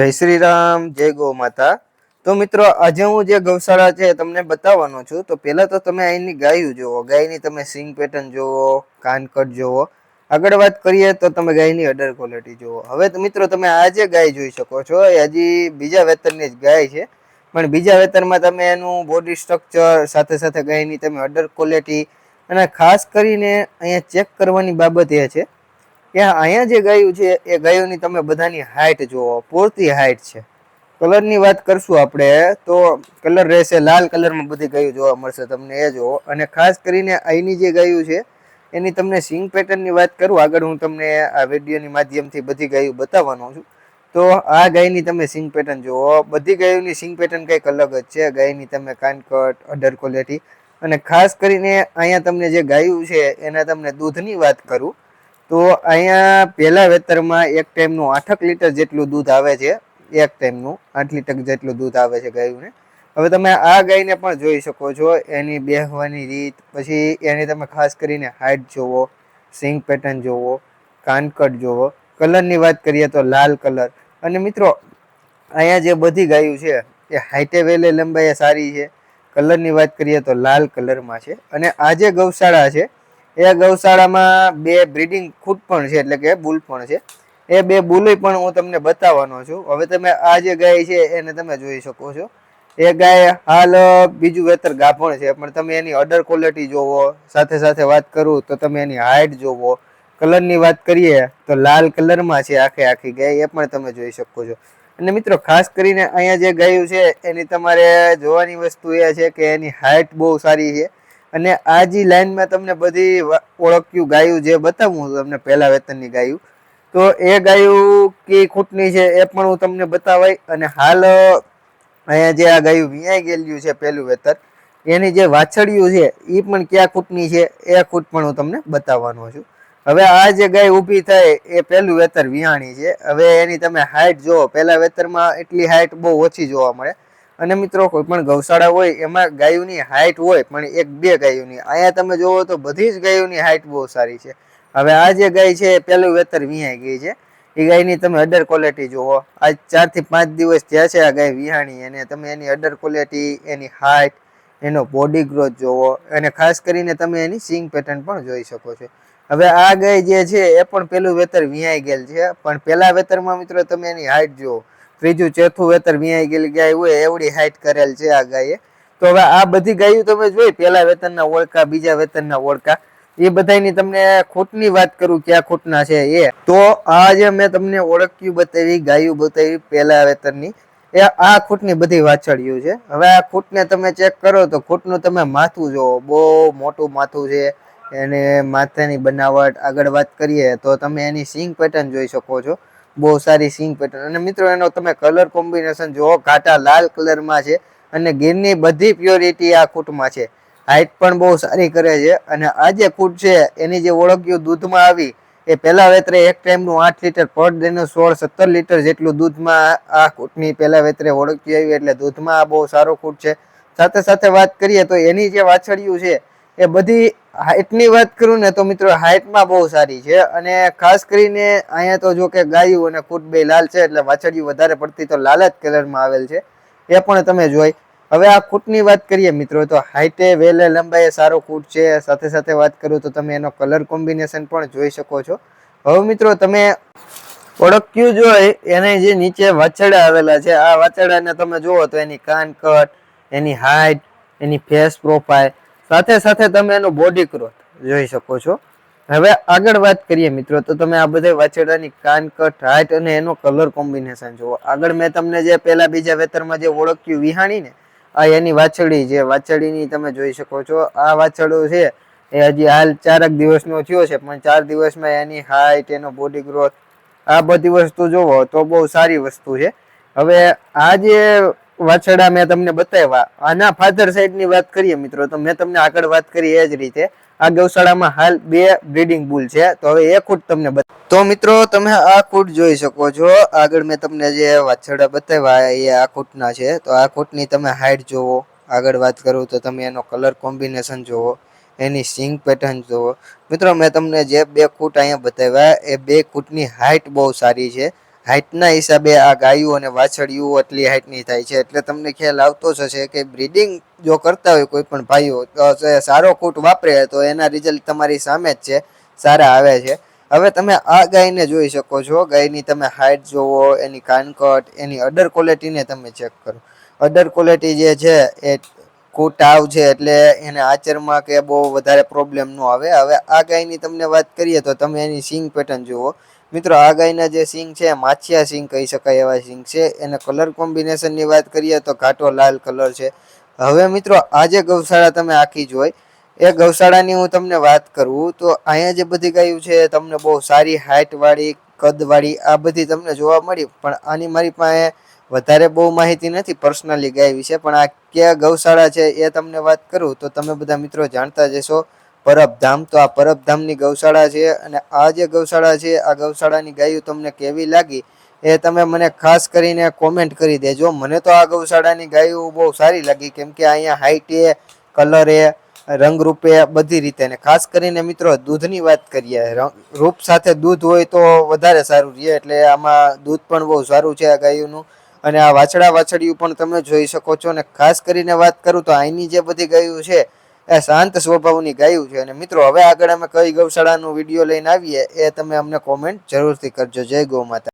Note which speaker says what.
Speaker 1: જય શ્રી રામ, જય ગૌ માતા. તો મિત્રો, આજે હું જે ગૌશાળા છે તમને બતાવવાનો છું. તો પહેલા તો તમે અહીંની ગાયું જુઓ. ગાયની તમે સિંગ પેટર્ન જુઓ કાનકટ જુઓ. આગળ વાત કરીએ તો તમે ગાયની અડર ક્વોલિટી જુઓ. હવે મિત્રો, તમે આ જે ગાય જોઈ શકો છો, એ હજી બીજા વેતરની જ ગાય છે. પણ બીજા વેતરમાં તમે એનું બોડી સ્ટ્રક્ચર સાથે સાથે ગાયની તમે અડર ક્વોલિટી અને ખાસ કરીને અહીંયા ચેક કરવાની બાબત એ છે કે અહીંયા જે ગાયું છે, એ ગાયોની તમે બધાની હાઇટ જુઓ, પૂરતી હાઇટ છે. કલરની વાત કરશું આપણે, તો કલર રહેશે લાલ કલરમાં બધી ગાયો જોવા મળશે તમને, એ જુઓ. અને ખાસ કરીને અહીંની જે ગાયું છે, એની તમને સિંગ પેટર્નની વાત કરું, આગળ હું તમને આ વિડીયોની માધ્યમથી બધી ગાયો બતાવવાનો છું. તો આ ગાયની તમે સિંગ પેટર્ન જુઓ, બધી ગાયોની સિંગ પેટર્ન કંઈક અલગ જ છે. ગાયની તમે કાનકટ, અડર ક્વોલિટી અને ખાસ કરીને અહીંયા તમને જે ગાયું છે, એના તમને દૂધની વાત કરું તો અહીંયા પહેલા વેતરમાં એક ટાઈમનું આઠક લીટર જેટલું દૂધ આવે છે, એક ટાઈમનું આઠ લીટર જેટલું દૂધ આવે છે ગાયને. હવે તમે આ ગાયને પણ જોઈ શકો છો, એની બેહવાની રીત, પછી એની તમે ખાસ કરીને હાઇટ જોવો, સિંગ પેટર્ન જોવો, કાનકટ જોવો, કલરની વાત કરીએ તો લાલ કલર. અને મિત્રો, અહીંયા જે બધી ગાયું છે, એ હાઈટે વેલે લંબાઈ સારી છે, કલરની વાત કરીએ તો લાલ કલરમાં છે. અને આ જે ગૌશાળા છે એ ગૌશાળામાં બે બ્રીડિંગ ખૂટ પણ છે, એટલે કે બુલ પણ છે. એ બે બુલી પણ હું તમને બતાવવાનો છું. હવે તમે આ જે ગાય છે, એને તમે જોઈ શકો છો. એ ગાય હાલ બીજું વેતર ગાભણ છે, પણ તમે એની અડર ક્વોલિટી જોવો, સાથે સાથે વાત કરું તો તમે એની હાઇટ જોવો. કલરની વાત કરીએ તો લાલ કલરમાં છે આખે આખી ગાય, એ પણ તમે જોઈ શકો છો. અને મિત્રો, ખાસ કરીને અહીંયા જે ગાયું છે, એની તમારે જોવાની વસ્તુ એ છે કે એની હાઇટ બહુ સારી છે. અને આ જે લાઈનમાં તમને બધી ઓળખ્યું, ગાયું જે બતાવું હું તમને પહેલા વેતનની ગાયું. તો એ ગાયું કે ખૂટની છે એ પણ હું તમને બતાવાય. અને હાલ અહીંયા જે આ ગાયું વિયાઈ ગયેલું છે પહેલું વેતર એની જે વાછડિયું છે એ પણ ક્યાં ખૂટની છે, એ ખૂટ પણ હું તમને બતાવવાનો છું. હવે આ જે ગાય ઊભી થાય, એ પહેલું વેતર વિહાણી છે. હવે એની તમે હાઇટ જુઓ, પહેલા વેતરમાં એટલી હાઇટ બહુ ઓછી જોવા મળે. અને મિત્રો, કોઈ પણ ગૌશાળા હોય, એમાં ગાયોની હાઇટ હોય, પણ એક બે ગાયોની. અહીંયા તમે જોવો તો બધી જ ગાયોની હાઇટ બહુ સારી છે. હવે આ જે ગાય છે, એ પહેલું વેતર વિહાઈ ગઈ છે. એ ગાયની તમે અડર ક્વોલિટી જુઓ. આજ ચારથી પાંચ દિવસ થયા છે આ ગાય વિહાણી, અને તમે એની અડર ક્વોલિટી એની હાઇટ એનો બોડી ગ્રોથ જોવો અને ખાસ કરીને તમે એની સિંગ પેટર્ન પણ જોઈ શકો છો. હવે આ ગાય જે છે, એ પણ પેલું વેતર વિહાઈ ગયેલ છે. પણ પેલા વેતરમાં મિત્રો તમે એની હાઇટ જુઓ. ત્રીજું ચોથું વેતર વિહાઈ ગયેલી ગાય હોય, એવડી હાઇટ કરેલ છે આ ગાયે. તો હવે આ બધી ગાયો તમે જોઈ પેલા વેતનના ઓળખા, બીજા વેતનના ઓળખા. એ બધાની તમને ખૂટની વાત કરું ક્યાં ખૂટના છે એ. તો આ જે મેં તમને ઓળખ્યું બતાવી, ગાયું બતાવી પહેલા વેતનની, એ આ ખૂટની બધી વાછળીઓ છે. હવે આ ખૂટને તમે ચેક કરો તો ખૂટનું તમે માથું જુઓ. બહુ મોટું માથું છે, એને માથાની બનાવટ, આગળ વાત કરીએ તો તમે એની સિંગ પેટર્ન જોઈ શકો છો. બહુ સારી સિંગ પેટર્ન અને મિત્રો, એનો તમે કલર કોમ્બિનેશન જુઓ, ઘાટા લાલ કલરમાં છે અને ગીરની બધી પ્યોરિટી આ ખૂટમાં છે. હાઇટ પણ બહુ સારી કરે છે અને આ જે ખૂટ છે, એની જે ઓળખ્યું દૂધમાં આવી, એ પહેલા વેતરે એક ટાઈમનું આઠ લીટર પર ડેનું સોળ સત્તર લીટર જેટલું દૂધમાં આ ખૂટની પહેલા વેતરે ઓળખી આવી, એટલે દૂધમાં આ બહુ સારો ખૂટ છે. સાથે સાથે વાત કરીએ તો એની જે વાછળિયું છે એ બધી હાઇટની વાત કરું ને તો મિત્રો હાઇટમાં બહુ સારી છે અને ખાસ કરીને અહીંયા તો જો કે ગાયું અને કૂટ બે લાલ છે એટલે વાછડિયું વધારે પડતી તો લાલ જ કલરમાં આવેલ છે. એ પણ તમે જોઈ. હવે આ કૂટની વાત કરીએ મિત્રો તો હાઇટે વેલે લંબાઈએ સારો કૂટ છે. સાથે સાથે વાત કરું તો તમે એનો કલર કોમ્બિનેશન પણ જોઈ શકો છો. હવે મિત્રો તમે ઓળખ્યું જોઈ એને જે નીચે વાછડા આવેલા છે. આ વાછરડાને તમે જુઓ તો એની કાન કટ, એની હાઇટ એની ફેસ પ્રોફાઇલ સાથે સાથે તમે એનો બોડી ગ્રોથ જોઈ શકો છો. હવે આગળ વાત કરીએ મિત્રો, તો તમે આ બધા વાછરડાની કાન કટ હાઈટ અને એનો કલર કોમ્બિનેશન જુઓ. આગળ મેં તમને જે પહેલા બીજા વેતરમાં જે ઓળખ્યું વિહાણી ને, આ એની વાછરડી છે. વાછરડીની તમે જોઈ શકો છો. આ વાછરડો છે, એ હજી હાલ ચારક દિવસનો થયો છે, પણ ચાર દિવસમાં એની હાઈટ, એનો બોડી ગ્રોથ આ બધી વસ્તુ જોવો તો બહુ સારી વસ્તુ છે. હવે આ જે વાછરડા મેં તમને બતાવ્યા. આના ફાધર સાઈડની વાત કરીએ મિત્રો, તો મેં તમને આગળ વાત કરી એ જ રીતે. આ ગૌશાળામાં હાલ બે બ્રીડિંગ બુલ છે, તો હવે એ ખૂટ તમને તો મિત્રો, તમે આ ખૂટ જોઈ શકો છો. આગળ મેં તમને જે વાછડા બતાવ્યા, એ આ ખૂટના છે. તો આ ખૂટની તમે હાઈટ જોવો. આગળ વાત કરું તો તમે એનો કલર કોમ્બિનેશન જોવો. એની સિંગ પેટર્ન જોવો. મિત્રો, મેં તમને જે બે ખૂટ અહીંયા બતાવ્યા, એ બે ખૂટની હાઈટ બહુ સારી છે. હાઇટના હિસાબે આ ગાયું અને વાછડિયું એટલી હાઇટની થાય છે. એટલે તમને ખ્યાલ આવતો જ હશે કે બ્રીડિંગ જો કરતા હોય કોઈ પણ ભાઈઓ સારો કૂટ વાપરે તો એના રિઝલ્ટ તમારી સામે જ છે, સારા આવે છે. હવે તમે આ ગાયને જોઈ શકો છો. ગાયની તમે હાઇટ જોવો, એની કાનકટ, એની અડર ક્વોલિટીને તમે ચેક કરો. અડર ક્વોલિટી જે છે એ કૂટ આવ છે એટલે એને આચરમાં કે બહુ વધારે પ્રોબ્લેમ ન આવે. હવે આ ગાયની તમને વાત કરીએ તો તમે એની સિંગ પેટર્ન જુઓ. મિત્રો, આ ગાયના જે સિંગ છે, માછિયા સિંગ કહી શકાય એવા સિંગ છે. એને કલર કોમ્બિનેશનની વાત કરીએ તો ઘાટો લાલ કલર છે. હવે મિત્રો, આ જે ગૌશાળા તમે આખી જોઈ, એ ગૌશાળાની હું તમને વાત કરું તો અહીંયા જે બધી ગાયું છે તમને બહુ સારી હાઇટવાળી કદવાળી આ બધી તમને જોવા મળી. પણ આની મારી પાસે વધારે બહુ માહિતી નથી પર્સનલી ગાય વિશે, પણ આ ક્યાં ગૌશાળા છે એ તમને વાત કરું તો તમે બધા મિત્રો જાણતા જ હશો. પરબધામ. તો આ પરબધામની ગૌશાળા છે અને આ જે ગૌશાળા છે, આ ગૌશાળાની ગાયો તમને કેવી લાગી એ તમે મને ખાસ કરીને કોમેન્ટ કરી દેજો. મને તો આ ગૌશાળાની ગાયો બહુ સારી લાગી. કેમ કે અહીંયા કલર એ રંગરૂપે બધી રીતે ને ખાસ કરીને મિત્રો દૂધની વાત કરીએ. રૂપ સાથે દૂધ હોય તો વધારે સારું રહે એટલે આમાં દૂધ પણ બહુ સારું છે આ ગાયોનું. અને આ વાછડા વાછડિયું પણ તમે જોઈ શકો છો અને ખાસ કરીને વાત કરું તો અહીંની જે બધી ગાયું છે એ શાંત સ્વભાવની ગાયું છે. અને મિત્રો, હવે આગળ અમે કઈ ગૌશાળાનો વીડિયો લઈને આવીએ એ તમે અમને કોમેન્ટ જરૂરથી કરજો. જય ગૌ માતા.